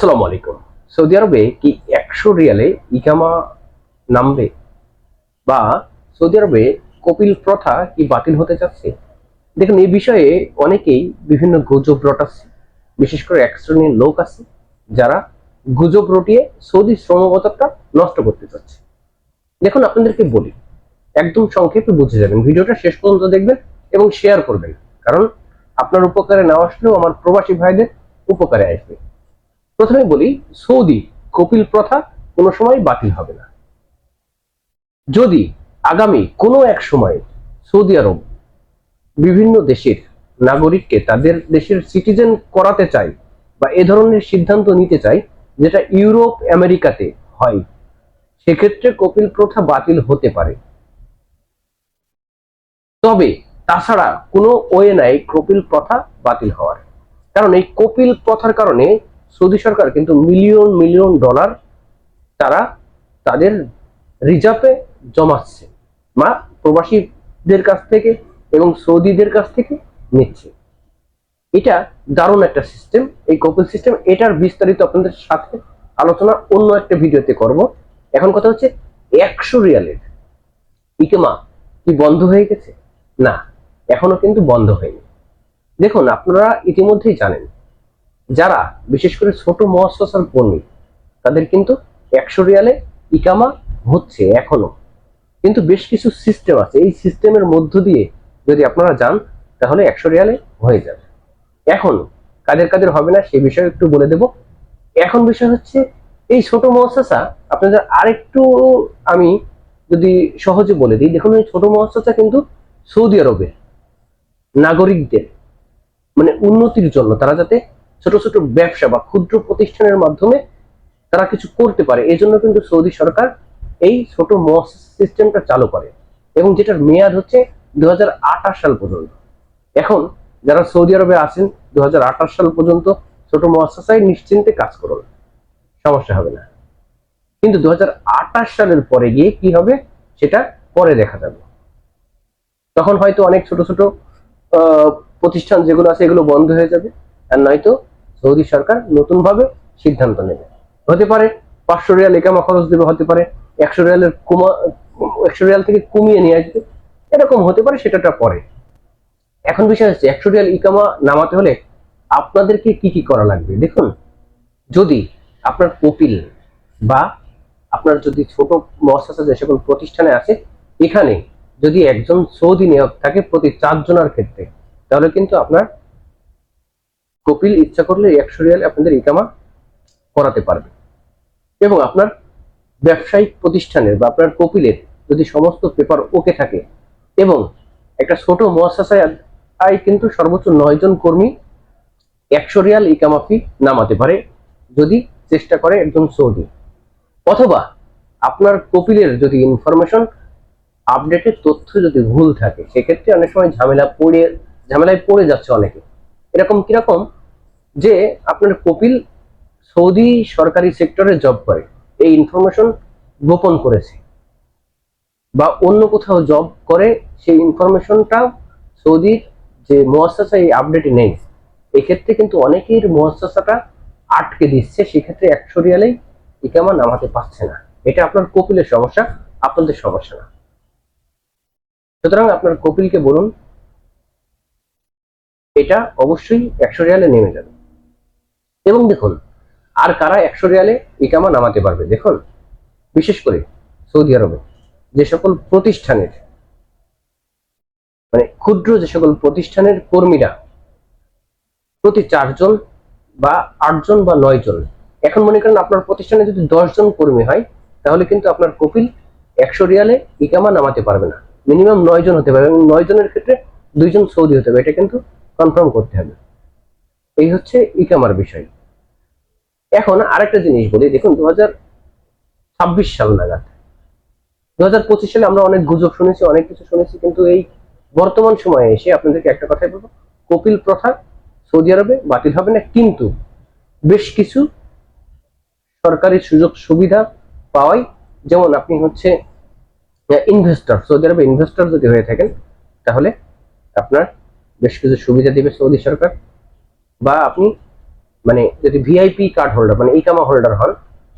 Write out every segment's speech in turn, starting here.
আসসালামু আলাইকুম। সৌদি আরবে কি একশো রিয়ালে ইকামা নামবে? বা সৌদি আরবে কপিল প্রথা কি বাতিল হতে যাচ্ছে? দেখুন, এই বিষয়ে অনেকেই বিভিন্ন গুজব রটাচ্ছে। বিশেষ করে এক শ্রেণির লোক আছে যারা গুজব রটিয়ে সৌদি শ্রমবাজারটা নষ্ট করতে চাচ্ছে দেখুন, আপনাদেরকে বলি, একদম সংক্ষেপে বুঝে যাবেন। ভিডিওটা শেষ পর্যন্ত দেখবেন এবং শেয়ার করবেন। কারণ আপনার উপকারে না আসলেও আমার প্রবাসী ভাইদের উপকারে আসবে। প্রথমে বলি, সৌদি কপিল প্রথা কোনো সময় বাতিল হবে না। যদি আগামী কোনো এক সময় সৌদি আরব বিভিন্ন দেশের নাগরিককে তাদের দেশের সিটিজেন করাতে চায় বা এ ধরনের সিদ্ধান্ত নিতে চায়, যেটা ইউরোপ, আমেরিকাতে হয়, সেক্ষেত্রে কপিল প্রথা বাতিল হতে পারে। তবে তাছাড়া কোনো ওয়ে নাই কপিল প্রথা বাতিল হওয়ার। কারণ এই কপিল প্রথার কারণে সৌদি সরকার কিন্তু মিলিয়ন মিলিয়ন ডলার তারা তাদের রিজার্ভে জমাচ্ছে বা প্রবাসীদের কাছ থেকে এবং সৌদিদের কাছ থেকে নিচ্ছে। এটা দারুণ একটা সিস্টেম এই কপিল সিস্টেম এটার বিস্তারিত আপনাদের সাথে আলোচনা অন্য একটা ভিডিওতে করব। এখন কথা হচ্ছে একশো রিয়ালের। ইকেমা কি বন্ধ হয়ে গেছে? না, এখনও কিন্তু বন্ধ হয়নি। দেখুন, আপনারা ইতিমধ্যেই জানেন যারা, বিশেষ করে ছোট মহাশ্বাসার কর্মী তাদের কিন্তু একশো রিয়ালে ইকামা হচ্ছে এখনও। কিন্তু বেশ কিছু সিস্টেম আছে। এই সিস্টেমের মধ্য দিয়ে যদি আপনারা যান, তাহলে একশো রিয়ালে হয়ে যাবে। এখন কাদের কাদের হবে না, সে বিষয়ে একটু বলে দেব। এখন বিষয় হচ্ছে, এই ছোট মহাশাসা আপনাদের আরেকটু আমি যদি সহজে বলে দিই, দেখুন এই ছোট মহাশাসা কিন্তু সৌদি আরবের নাগরিকদের মানে উন্নতির জন্য, তারা যাতে ছোট ছোট ব্যবসা বা ক্ষুদ্র প্রতিষ্ঠানের মাধ্যমে তারা কিছু করতে পারে। এই জন্য কিন্তু সৌদি সরকার এই ছোট মস সিস্টেমটা চালু করে এবং যেটার মেয়াদ হচ্ছে দু হাজার আটাশ সাল পর্যন্ত। এখন যারা সৌদি আরবে আছেন দু হাজার আঠাশ সাল পর্যন্ত ছোট মহাশাসায় নিশ্চিন্তে কাজ করুন। সমস্যা হবে না। কিন্তু দু হাজার আঠাশ সালের পরে গিয়ে কি হবে সেটা পরে দেখা যাবে। তখন হয়তো অনেক ছোট ছোট প্রতিষ্ঠান যেগুলো আছে এগুলো বন্ধ হয়ে যাবে। আর নয়তো সৌদি সরকার নতুন ভাবে সিদ্ধান্ত নেবে। হতে পারে পাঁচশো রিয়াল একামা খরচ দেবে, হতে পারে একশো রিয়ালের কমা, একশো রিয়াল থেকে কমিয়ে নিয়ে আসবে। এরকম হতে পারে সেটাটা পরে। এখন বিষয় হচ্ছে, একশো রিয়াল ইকামা নামাতে হলে আপনাদেরকে কি কি করা লাগবে? দেখুন, যদি আপনার কপিল বা আপনার যদি ছোট মহাশাসা যে সকল প্রতিষ্ঠানে আছে, এখানে যদি একজন সৌদি নিয়োগ থাকে প্রতি চারজনের ক্ষেত্রে, তাহলে কিন্তু আপনার কপিল ইচ্ছা করলে একশো রিয়াল আপনাদের ইকামা করাতে পারবে। এবং আপনার ব্যবসায়িক প্রতিষ্ঠানের বা আপনার কপিলের যদি সমস্ত পেপার ওকে থাকে এবং একটা ছোট মহাশাসায় আয় কিন্তু সর্বোচ্চ নয় জন কর্মী একশো রিয়াল ইকামা ফি নামাতে পারে, যদি চেষ্টা করে একজন সৌদি অথবা আপনার কপিলের যদি ইনফরমেশন আপডেটের তথ্য যদি ভুল থাকে, সেক্ষেত্রে অনেক সময় ঝামেলা পড়ে, ঝামেলায় পড়ে যাচ্ছে অনেকে। এরকম কীরকম যে আপনার কপিল সৌদি সরকারি সেক্টরে জব করে। এই ইনফরমেশন গোপন করেছে। বা অন্য কোথাও জব করে, সেই ইনফরমেশনটা সৌদির যে মহাসাসা এই আপডেটে নেই। এক্ষেত্রে কিন্তু অনেকের মহাসাসাটা আটকে দিচ্ছে, সেক্ষেত্রে একশো রিয়ালেই ইকামা নামাতে পারছে না। এটা আপনার কপিলের সমস্যা, আপনাদের সমস্যা না। সুতরাং আপনার কপিলকে বলুন, এটা অবশ্যই একশো রিয়ালে নেমে যাবে। এবং দেখুন, আর কারা একশো রিয়ালে ইকামা নামাতে পারবে? দেখুন, বিশেষ করে সৌদি আরবে যে সকল প্রতিষ্ঠানের মানে ক্ষুদ্র যে সকল প্রতিষ্ঠানের কর্মীরা প্রতি চারজন বা আটজন বা নয় জন এখন মনে করেন আপনার প্রতিষ্ঠানে যদি দশ জন কর্মী হয়, তাহলে কিন্তু আপনার কপিল একশো রিয়ালে ইকামা নামাতে পারবে না। মিনিমাম নয় জন হতে পারবে এবং নয় জনের ক্ষেত্রে দুইজন সৌদি হতে হবে, এটা কিন্তু কনফার্ম করতে হবে। এই হচ্ছে ইকামার বিষয়। এখন আরেকটা জিনিস বলি, দেখুন দু ছাব্বিশ সাল নাগাদ। দু হাজার পঁচিশ সালে আমরা অনেক গুজব শুনেছি, অনেক কিছু শুনেছি, কিন্তু এই বর্তমান সময়ে এসে আপনাদেরকে একটা কথাই বলব, কপিল প্রথা সৌদি আরবে বাতিল হবে না, কিন্তু বেশ কিছু সরকারি সুযোগ সুবিধা পাওয়াই, যেমন আপনি হচ্ছে ইনভেস্টর সৌদি আরবে ইনভেস্টর যদি হয়ে থাকেন, তাহলে আপনার বেশ কিছু সুবিধা দিবে সৌদি সরকার। বা আপনি মানে যদি ভিআইপি কার্ড হোল্ডার মানে ইকামা হোল্ডার হন,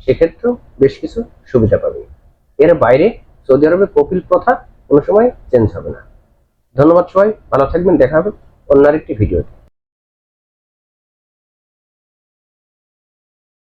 সেক্ষেত্রেও বেশ কিছু সুবিধা পাবেন। এর বাইরে সৌদি আরবে কপিল প্রথা কোনো সময় চেঞ্জ হবে না। ধন্যবাদ সবাই, ভালো থাকবেন, দেখা হবে অন্য আরেকটি ভিডিওতে